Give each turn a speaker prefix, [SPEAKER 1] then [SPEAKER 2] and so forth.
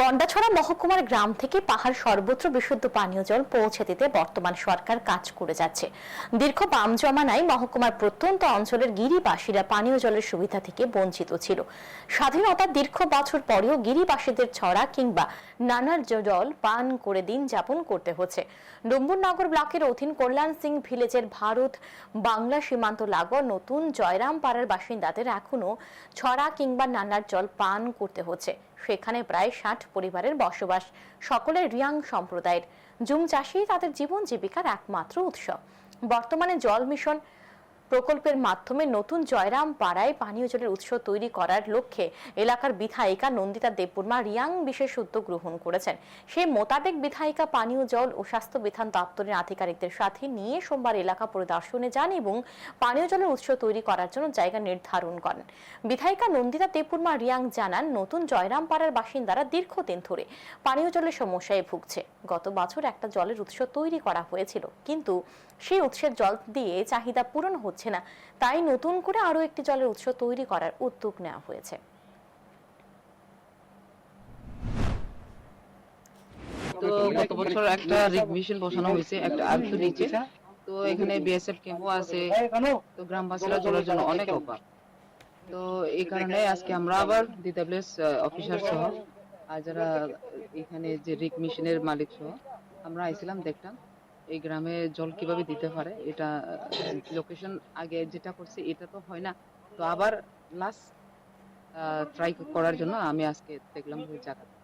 [SPEAKER 1] গন্ডাছড়া মহকুমার গ্রাম থেকে পাহাড় সর্বত্র বিশুদ্ধ পানীয় জল পৌঁছে দিতে বর্তমান সরকার কাজ করে যাচ্ছে। দীর্ঘ বাম জমানায় মহকুমার প্রত্যন্ত অঞ্চলের গিরিবাসীরা পানীয় জলের সুবিধা থেকে বঞ্চিত ছিল। স্বাধীনতার দীর্ঘ বছর পরেও গিরিবাসীদের ছড়া কিংবা নানার জল পান করে দিন যাপন করতে হচ্ছে। ডুম্বুরনগর ব্লকের অধীন কল্যাণ সিং ভিলেজের ভারত বাংলা সীমান্ত লাগোয়া নতুন জয়রাম পাড়ার বাসিন্দাদের এখনও ছড়া কিংবা নানার জল পান করতে হচ্ছে। সেখানে প্রায় ষাট পরিবারের বসবাস, সকলের রিয়াং সম্প্রদায়ের। জুম চাষই তাদের জীবন জীবিকার একমাত্র উৎস। বর্তমানে জল মিশন প্রকল্পের মাধ্যমে নতুন জয়রাম পাড়ায় পানীয় জলের উৎস তৈরি করার লক্ষ্যে এলাকার বিধায়িকা নন্দিতা দেববর্মা রিয়াং বিশেষ উদ্যোগ গ্রহণ করেছেন। সেই মোতাবেক বিধায়িকা পানীয় জল ও স্বাস্থ্য বিধান দপ্তরের আধিকারিকদের সাথে নিয়ে সোমবার এলাকা পরিদর্শনে যান এবং পানীয় জলের উৎস তৈরি করার জন্য জায়গা নির্ধারণ করেন। বিধায়িকা নন্দিতা দেববর্মা রিয়াং জানান, নতুন জয়রাম পাড়ার বাসিন্দারা দীর্ঘদিন ধরে পানীয় জলের সমস্যায় ভুগছে। গত বছর একটা জলের উৎস তৈরি করা হয়েছিল, কিন্তু সেই উৎসের জল দিয়ে চাহিদা পূরণ হচ্ছে না। তাই নতুন করে আরও একটি জলের উৎস তৈরি করার উদ্যোগ নেওয়া হয়েছে।
[SPEAKER 2] তো গত বছর একটা বসানো হয়েছে, একটা আরেকটু নিচে। তো এখানে বিএসএফ ক্যাম্পও আছে। তো গ্রামবাসীরা চলার জন্য অনেক অভাব তো এই কারণে আজকে আমরা আবার অফিসার সহ, আর যারা এখানে যে রিগ মিশনের মালিক সহ, আমরা আইছিলাম দেখলাম। এই গ্রামে জল কীভাবে দিতে পারে, এটা লোকেশন আগে যেটা করছে এটা তো হয় না। তো আবার লাস্ট ট্রাই করার জন্য আমি আজকে দেখলাম ওই জায়গাটা।